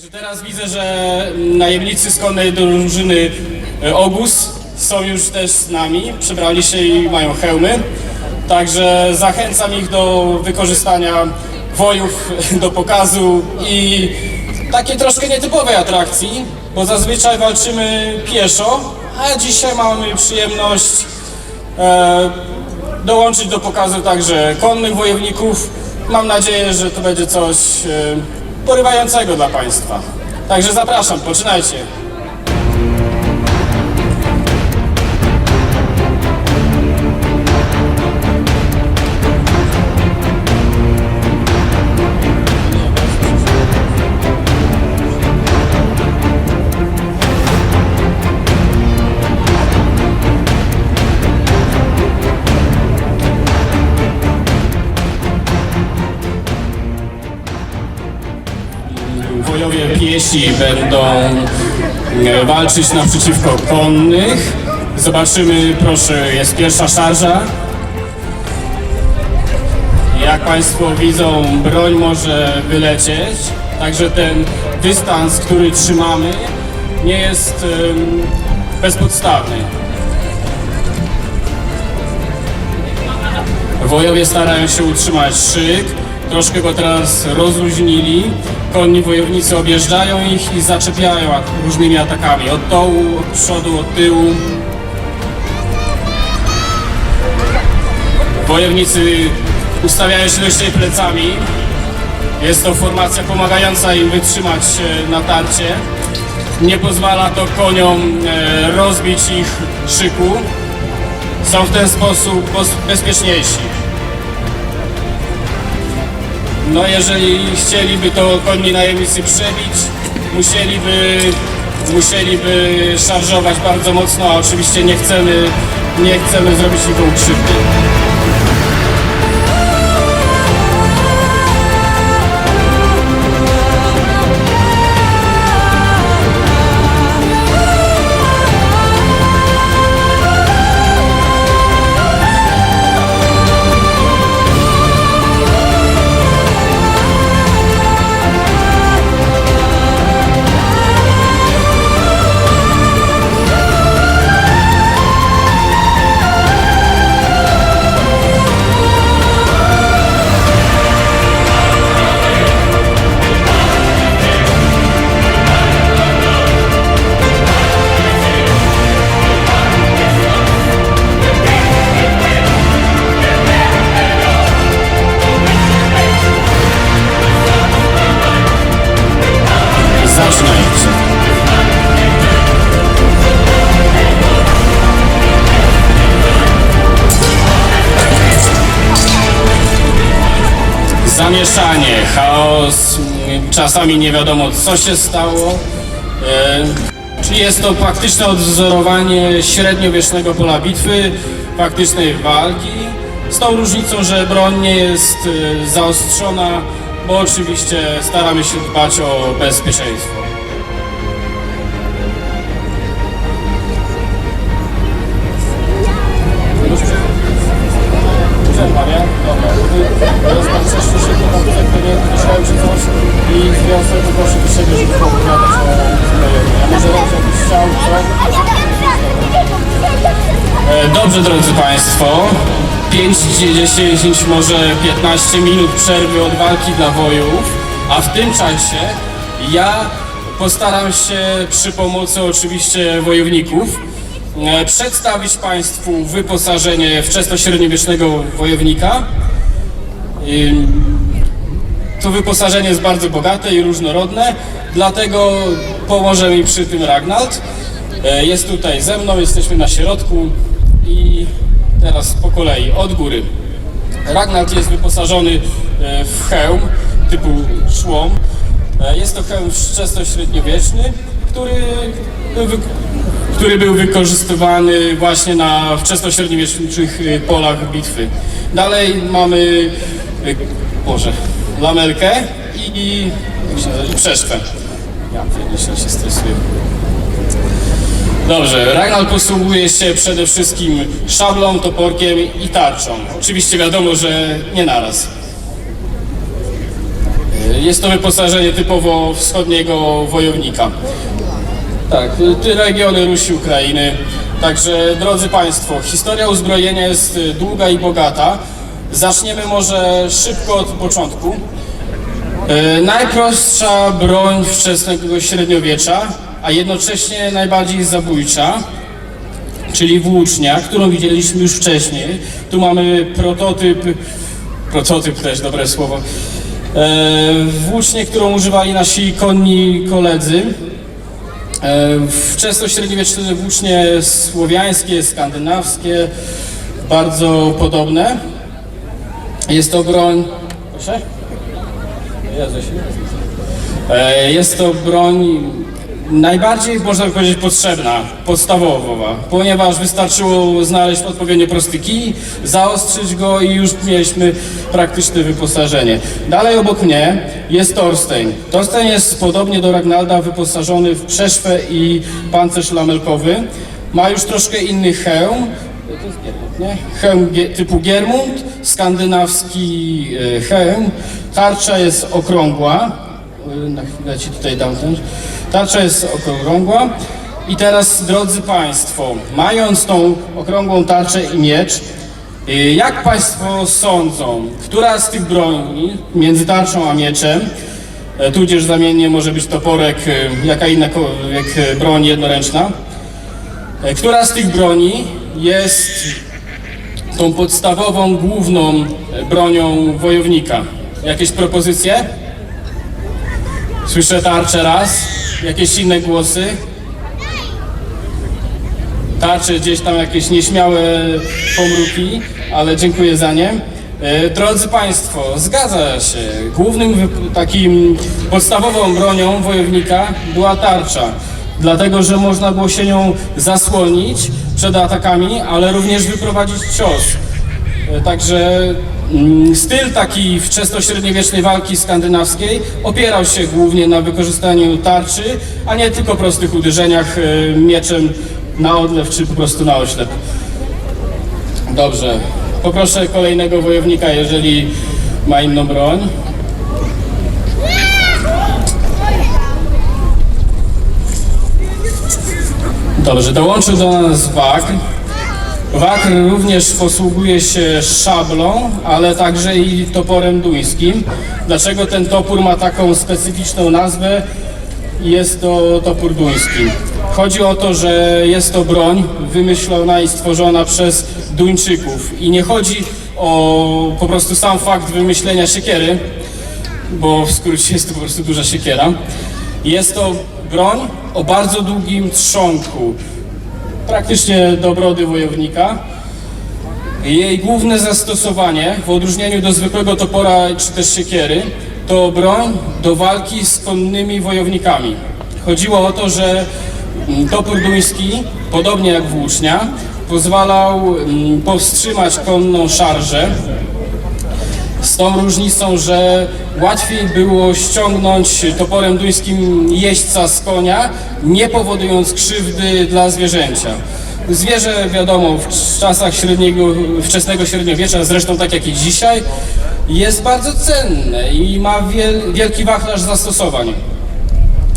Także teraz widzę, że najemnicy z konnej drużyny e, Obóz są już też z nami, przebrali się i mają hełmy. Także zachęcam ich do wykorzystania wojów do pokazu i takiej troszkę nietypowej atrakcji, bo zazwyczaj walczymy pieszo, a dzisiaj mamy przyjemność e, dołączyć do pokazu także konnych wojowników. Mam nadzieję, że to będzie coś e, porywającego dla Państwa. Także zapraszam, poczynajcie. Walczyć naprzeciwko konnych. Zobaczymy, proszę, jest pierwsza szarża. Jak Państwo widzą, broń może wylecieć, także ten dystans, który trzymamy, nie jest em, bezpodstawny. Wojowie starają się utrzymać szyk, troszkę go teraz rozluźnili. Konni wojownicy objeżdżają ich i zaczepiają różnymi atakami. Od dołu, od przodu, od tyłu. Wojownicy ustawiają się dość plecami. Jest to formacja pomagająca im wytrzymać natarcie. Nie pozwala to koniom e, rozbić ich szyku. Są w ten sposób pos- bezpieczniejsi. No jeżeli chcieliby to konni najemnicy przebić, musieliby, musieliby szarżować bardzo mocno, a oczywiście nie chcemy, nie chcemy zrobić nikomu krzywdy. Czasami nie wiadomo co się stało. E, Czyli jest to faktyczne odwzorowanie średniowiecznego pola bitwy, faktycznej walki. Z tą różnicą, że broń nie jest e, zaostrzona, bo oczywiście staramy się dbać o bezpieczeństwo. Do siebie, żeby o może chciał, co? E, Dobrze, drodzy Państwo. 5, 10, może 15 minut przerwy od walki dla wojów, a w tym czasie ja postaram się przy pomocy oczywiście wojowników e, przedstawić Państwu wyposażenie wczesnośredniowiecznego wojownika. To wyposażenie jest bardzo bogate i różnorodne, dlatego pomoże mi przy tym Ragnald. E, Jest tutaj ze mną, jesteśmy na środku i teraz po kolei od góry. Ragnald jest wyposażony e, w hełm typu szłom. E, Jest to hełm wczesnośredniowieczny, który, który był wykorzystywany właśnie na wczesnośredniowiecznych polach bitwy. Dalej mamy, Boże, lamelkę i, i, i przeszwę. Ja pierniczę się stresuję. Dobrze, Ragnar posługuje się przede wszystkim szablą, toporkiem i tarczą. Oczywiście wiadomo, że nie naraz. Jest to wyposażenie typowo wschodniego wojownika. Tak, te regiony Rusi, Ukrainy. Także, drodzy Państwo, historia uzbrojenia jest długa i bogata. Zaczniemy może szybko od początku. E, najprostsza broń wczesnego średniowiecza, a jednocześnie najbardziej zabójcza, czyli włócznia, którą widzieliśmy już wcześniej. Tu mamy prototyp, prototyp też dobre słowo, e, włócznie, którą używali nasi konni koledzy. E, Wczesnośredniowieczne włócznie słowiańskie, skandynawskie, bardzo podobne. Jest to broń... Proszę? E, Jest to broń najbardziej, można by powiedzieć, potrzebna, podstawowa, ponieważ wystarczyło znaleźć odpowiednio prosty kij, zaostrzyć go i już mieliśmy praktyczne wyposażenie. Dalej obok mnie jest Thorstein. Thorstein jest podobnie do Ragnalda wyposażony w przeszwę i pancerz lamelkowy. Ma już troszkę inny hełm, to jest Giermund, nie? Hełm typu Giermund, skandynawski e, hełm. Tarcza jest okrągła. E, Na chwilę ci tutaj dam ten. Tarcza jest okrągła. I teraz, drodzy Państwo, mając tą okrągłą tarczę i miecz, e, jak Państwo sądzą, która z tych broni między tarczą a mieczem, tudzież zamiennie może być toporek, jaka innakolwiek e, broń jednoręczna, Która z tych broni jest tą podstawową, główną e, bronią wojownika? Jakieś propozycje? Słyszę tarczę raz. Jakieś inne głosy? Tarcze gdzieś tam jakieś nieśmiałe pomruki, ale dziękuję za nie. E, Drodzy Państwo, zgadza się. Głównym takim podstawową bronią wojownika była tarcza. Dlatego, że można było się nią zasłonić przed atakami, ale również wyprowadzić cios. E, Także mm, styl taki wczesnośredniowiecznej walki skandynawskiej opierał się głównie na wykorzystaniu tarczy, a nie tylko prostych uderzeniach e, mieczem na odlew czy po prostu na oślep. Dobrze. Poproszę kolejnego wojownika, jeżeli ma inną broń. Dobrze, dołączył do nas Wagr. Wagr również posługuje się szablą, ale także i toporem duńskim. Dlaczego ten topór ma taką specyficzną nazwę? Jest to topór duński. Chodzi o to, że jest to broń wymyślona i stworzona przez Duńczyków. I nie chodzi o po prostu sam fakt wymyślenia siekiery, bo w skrócie jest to po prostu duża siekiera. Jest to broń o bardzo długim trzonku, praktycznie do brody wojownika. Jej główne zastosowanie, w odróżnieniu do zwykłego topora czy też siekiery, to broń do walki z konnymi wojownikami. Chodziło o to, że mm, topór duński, podobnie jak włócznia, pozwalał mm, powstrzymać konną szarżę, tą różnicą, że łatwiej było ściągnąć toporem duńskim jeźdźca z konia, nie powodując krzywdy dla zwierzęcia. Zwierzę, wiadomo, w czasach średniego, wczesnego średniowiecza, zresztą tak jak i dzisiaj, jest bardzo cenne i ma wiel, wielki wachlarz zastosowań.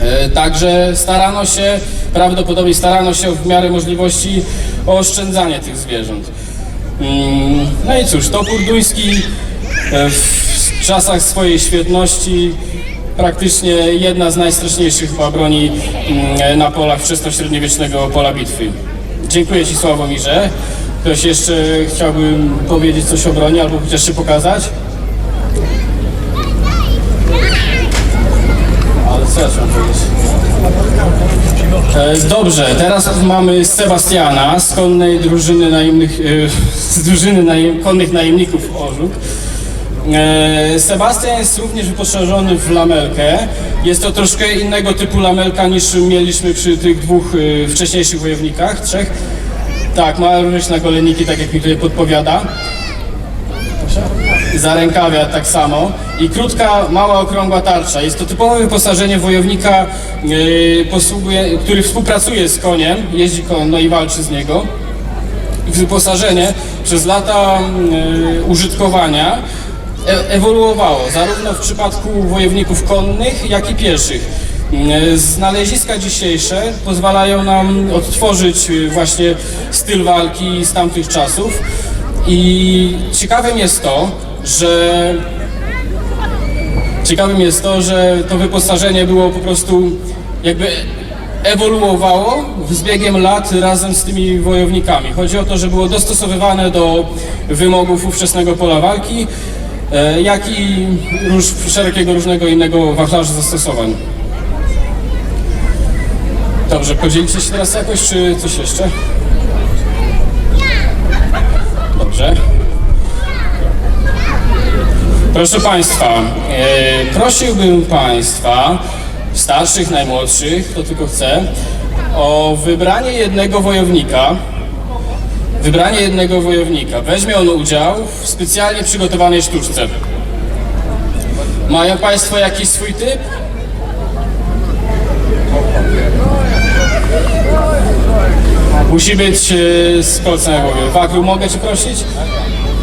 E, Także starano się, prawdopodobnie starano się w miarę możliwości o oszczędzanie tych zwierząt. Mm, No i cóż, topór duński w czasach swojej świetności praktycznie jedna z najstraszniejszych chyba broni mm, na polach wczesnośredniowiecznego pola bitwy. Dziękuję Ci Sławomirze. Ktoś jeszcze chciałby powiedzieć coś o broni albo chociaż się pokazać? Ale co ja chciałem powiedzieć? E, Dobrze, teraz mamy Sebastiana z konnej drużyny najemnych, e, z drużyny najem, konnych najemników Orzuk. E, Sebastian jest również wyposażony w lamelkę. Jest to troszkę innego typu lamelka niż mieliśmy przy tych dwóch e, wcześniejszych wojownikach, trzech. Tak, ma również nagoleniki, tak jak mi tutaj podpowiada za rękawia tak samo i krótka, mała, okrągła tarcza. Jest to typowe wyposażenie wojownika, posługuje, który współpracuje z koniem, jeździ konno i walczy z niego. Wyposażenie przez lata yy, użytkowania e- ewoluowało, zarówno w przypadku wojowników konnych, jak i pieszych. Mm, Znaleziska dzisiejsze pozwalają nam odtworzyć y, właśnie styl walki z tamtych czasów i ciekawym jest to, że Ciekawym jest to, że to wyposażenie było po prostu jakby ewoluowało z biegiem lat razem z tymi wojownikami. Chodzi o to, że było dostosowywane do wymogów ówczesnego pola walki, e, jak i róż, różnego innego wachlarza zastosowań. Dobrze, podzielicie się teraz jakoś, czy coś jeszcze? Dobrze. Proszę Państwa, e, prosiłbym Państwa, starszych, najmłodszych, kto tylko chce, o wybranie jednego wojownika. Wybranie jednego wojownika. Weźmie on udział w specjalnie przygotowanej sztuczce. Mają Państwo jakiś swój typ? Musi być e, z kolcem na mogę Cię prosić?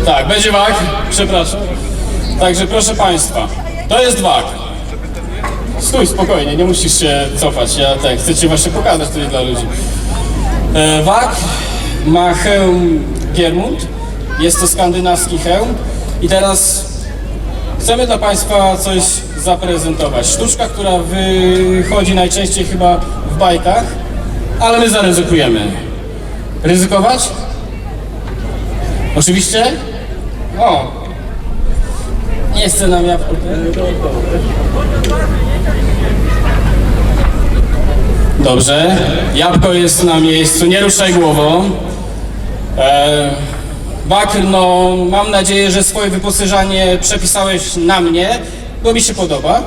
Tak, będzie wak. Przepraszam. Także proszę Państwa, to jest wak. Stój spokojnie, nie musisz się cofać. Ja tak chcę Ci właśnie pokazać tutaj dla ludzi. E, wak ma hełm Giermund. Jest to skandynawski hełm. I teraz chcemy dla Państwa coś zaprezentować. Sztuczka, która wychodzi najczęściej chyba w bajkach, ale my zaryzykujemy. Ryzykować? Oczywiście? O, nie chcę nam jabłko. Dobrze, jabłko jest na miejscu, nie ruszaj głową. E, Bakr, no mam nadzieję, że swoje wyposażenie przepisałeś na mnie, bo mi się podoba.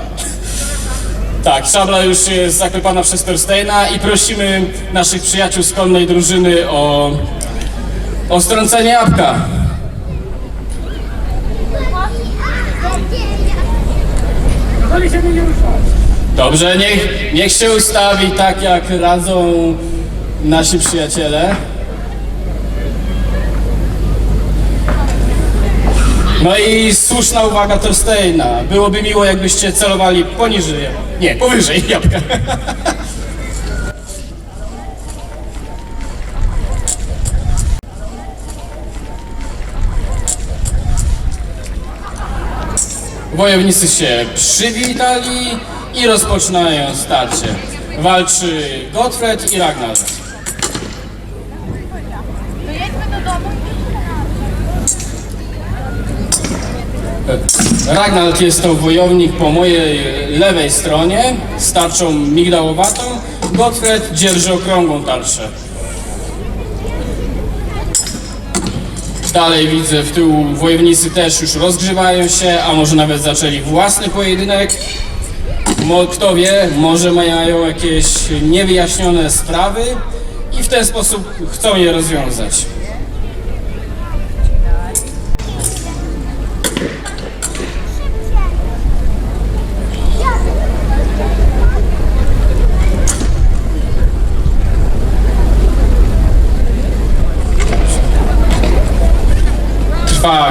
Tak, szabla już jest zaklepana przez Thorsteina i prosimy naszych przyjaciół z konnej drużyny o, o strącenie jabłka. Dobrze, niech, niech się ustawi tak, jak radzą nasi przyjaciele. No i słuszna uwaga Thorsteina. Byłoby miło, jakbyście celowali poniżej, nie, powyżej jabłka. Wojownicy się przywitali i rozpoczynają starcie. Walczy Gottfried i Ragnar. To jedźmy do domu. Ragnald jest to wojownik po mojej lewej stronie z tarczą migdałowatą. Gottfried dzierży okrągłą tarczę. Dalej widzę w tyłu wojownicy też już rozgrzewają się, a może nawet zaczęli własny pojedynek. Mo- Kto wie, może mają jakieś niewyjaśnione sprawy i w ten sposób chcą je rozwiązać.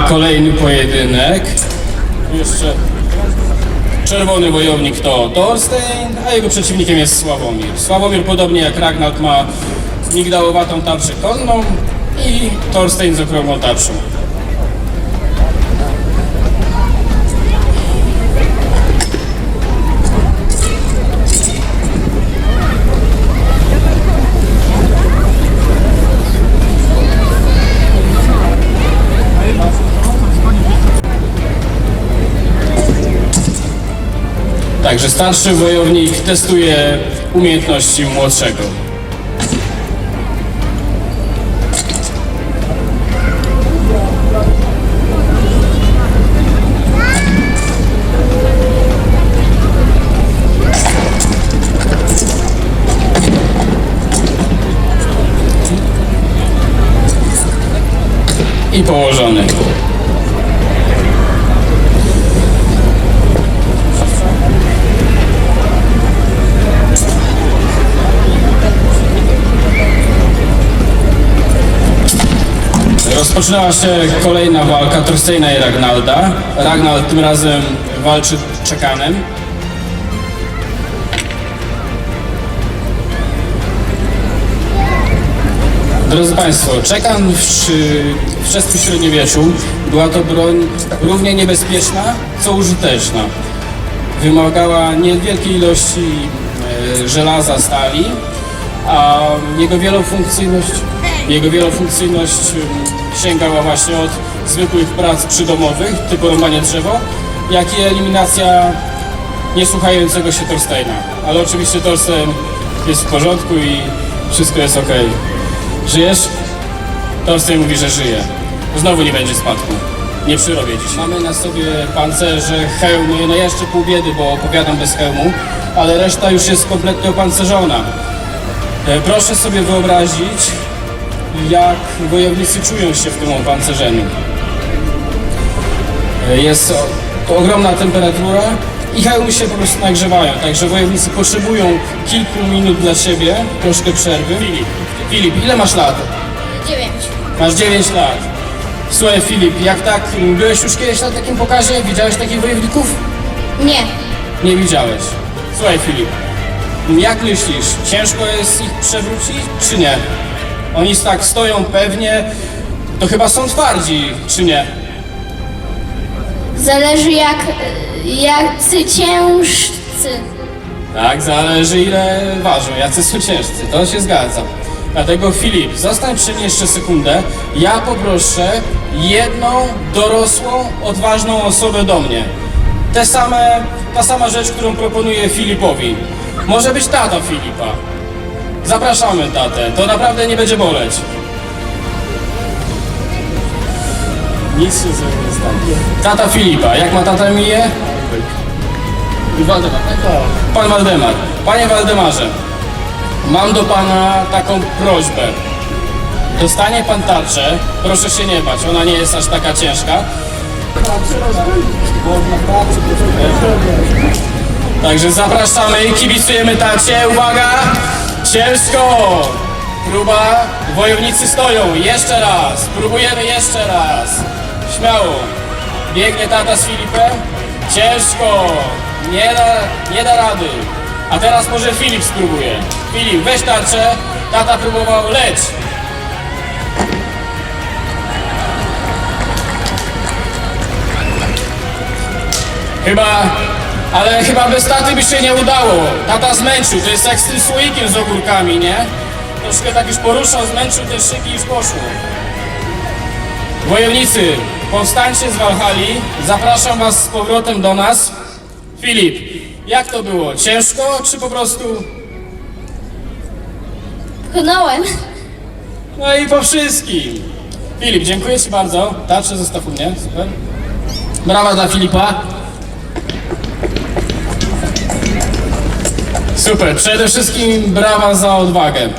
Kolejny pojedynek. Jeszcze czerwony wojownik to Thorstein, a jego przeciwnikiem jest Sławomir. Sławomir podobnie jak Ragnald ma migdałowatą tarczę konną i Thorstein z okrągłą tarczą. Także starszy wojownik testuje umiejętności młodszego. Rozpoczynała się kolejna walka Torsteina i Ragnalda. Ragnald tym razem walczy czekanem. Drodzy Państwo, czekan w wczesnym średniowieczu była to broń równie niebezpieczna, co użyteczna. Wymagała niewielkiej ilości e, żelaza, stali, a jego wielofunkcyjność, jego wielofunkcyjność sięgała właśnie od zwykłych prac przydomowych, typu rąbanie drzewo, jak i eliminacja niesłuchającego się Torsteina. Ale oczywiście Torsten jest w porządku i wszystko jest ok. Żyjesz? Torsten mówi, że żyje. Znowu nie będzie spadku. Nie przyrobię dziś. Mamy na sobie pancerze, hełmy, no jeszcze pół biedy, bo opowiadam bez hełmu, ale reszta już jest kompletnie opancerzona. E, Proszę sobie wyobrazić, jak wojownicy czują się w tym opancerzeniu. E, Jest to ogromna temperatura i hełmy się po prostu nagrzewają, także wojownicy potrzebują kilku minut dla siebie, troszkę przerwy. Filip, Filip, ile masz lat? Dziewięć. Masz 9 lat. Słuchaj Filip, jak tak, byłeś już kiedyś na takim pokazie? Widziałeś takich wojowników? Nie. Nie widziałeś. Słuchaj Filip, jak myślisz, ciężko jest ich przewrócić, czy nie? Oni tak stoją pewnie, to chyba są twardzi, czy nie? Zależy jak, jacy ciężcy. Tak, zależy ile ważą, jacy są ciężcy, to się zgadza. Dlatego Filip, zostań przy mnie jeszcze sekundę. Ja poproszę jedną dorosłą, odważną osobę do mnie. Te same, ta sama rzecz, którą proponuję Filipowi. Może być tata Filipa. Zapraszamy tatę, to naprawdę nie będzie boleć. Nic się z nie stanie. Tata Filipa, jak ma tata imię? Waldemar. Pan Waldemar. Panie Waldemarze, mam do pana taką prośbę. Dostanie pan tarczę, proszę się nie bać, ona nie jest aż taka ciężka. Także zapraszamy, kibicujemy tacie, uwaga! Ciężko! Próba, wojownicy stoją, jeszcze raz, próbujemy jeszcze raz. Śmiało. Biegnie tata z Filipem. Ciężko. Nie da, nie da rady. A teraz może Filip spróbuje. Filip, weź tarczę. Tata próbował, leć. Chyba, ale chyba bez taty by się nie udało. Tata zmęczył, to jest jak z tym słoikiem z ogórkami, nie? Troszkę tak już poruszał, zmęczył te szyki i już poszło. Wojownicy, powstańcie z Walhali. Zapraszam was z powrotem do nas. Filip, jak to było? Ciężko, czy po prostu... Pchnąłem. No i po wszystkim. Filip, dziękuję ci bardzo. Tarczę zostaw u mnie, super. Brawa dla Filipa. Super, przede wszystkim brawa za odwagę.